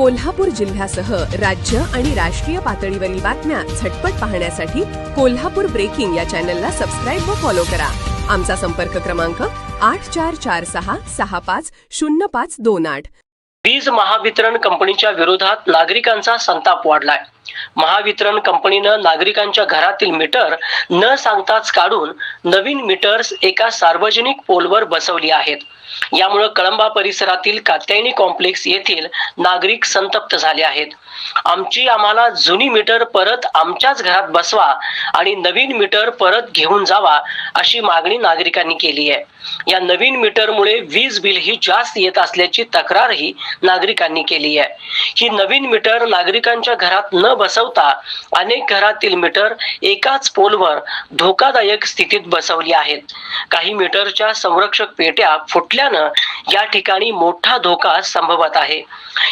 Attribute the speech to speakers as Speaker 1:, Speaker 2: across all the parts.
Speaker 1: कोल्हापूर जिल्ह्यासह राज्य आणि राष्ट्रीय पातळीवरील बातम्या झटपट पाहण्यासाठी कोल्हापूर ब्रेकिंग या चॅनलला सबस्क्राईब व फॉलो करा. आमचा संपर्क क्रमांक आठ चार चार सहा सहा पाच शून्य पाच दोन आठ.
Speaker 2: वीज महावितरण कंपनीच्या विरोधात नागरिकांचा संताप वाढलाय. महावितरण कंपनीनं नागरिकांच्या घरातील मीटर न सांगताच काढून नवीन मीटर्स एका सार्वजनिक पोलवर बसवली आहेत. यामुळे कळंबा परिसरातील कात्यायनी कॉम्प्लेक्स येथील नागरिक संतप्त झाले आहेत. आमची आम्हाला जुनी मीटर परत आमच्याच घरात बसवा आणि नवीन मीटर परत घेऊन जावा अशी मागणी नागरिकांनी केली आहे. या नवीन मीटरमुळे वीज बिल ही जास्त येत असल्याची तक्रारही नागरिकांनी केली आहे. ही नवीन मीटर नागरिकांच्या घरात न बसवता अनेक घरातील मीटर एकाच पोलवर धोकादायक स्थितीत बसवली आहेत. काही मीटरच्या संरक्षक पेट्या फुटल्यानं या ठिकाणी मोठा धोका संभवत आहे.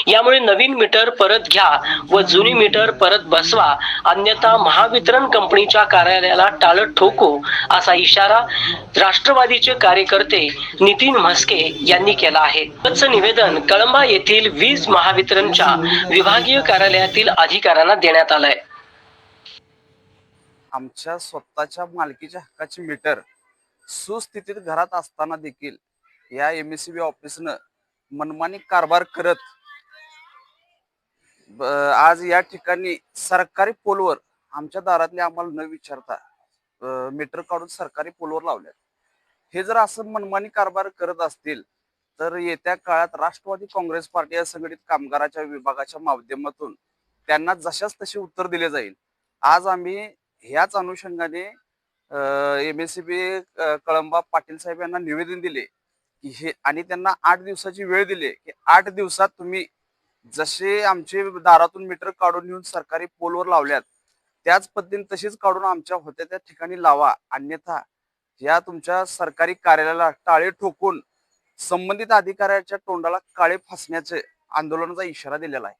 Speaker 2: यामुळे नवीन मीटर परत घ्या व जुनी मीटर परत बसवा अन्यथा महावितरण कंपनीच्या कार्यालयाला टाळत ठोकू असा इशारा राष्ट्रवादीचे कार्यकर्ते नितीन म्हस्के यांनी केला आहे. निवेदन कळंबा येथील वीज महावितरणच्या विभागीय कार्यालयातील अधिकाऱ्यांना देण्यात आलंय.
Speaker 3: आमच्या स्वतःच्या मालकीच्या हक्काचे मीटर सुस्थितीत घरात असताना देखील या एम एस बी ऑफिसनं मनमानी कारभार करत आज या ठिकाणी सरकारी पोलवर आमच्या दारातले आम्हाला न विचारता मीटर काढून सरकारी पोलवर लावल्यात हे जर असं मनमानी कारभार करत असतील तर येत्या काळात राष्ट्रवादी काँग्रेस पार्टी या संघटित कामगाराच्या विभागाच्या माध्यमातून त्यांना जशाच तसे उत्तर दिले जाईल. आज आम्ही ह्याच अनुषंगाने M S C B Kalamba Patil साहेब यांना निवेदन दिले की हे आणि त्यांना आठ दिवसाची वेळ दिली की आठ दिवसात तुम्ही जसे आमचे दारातून मीटर काढून घेऊन सरकारी पोलवर लावल्यात त्याच पद्धतीने तशीच काढून आमच्या होत्या त्या ठिकाणी लावा. अन्यथा या तुमच्या सरकारी कार्यालयाला टाळे ठोकून संबंधित अधिकाऱ्याच्या तोंडाला काळे फासण्याचे आंदोलनाचा इशारा दिलेला आहे.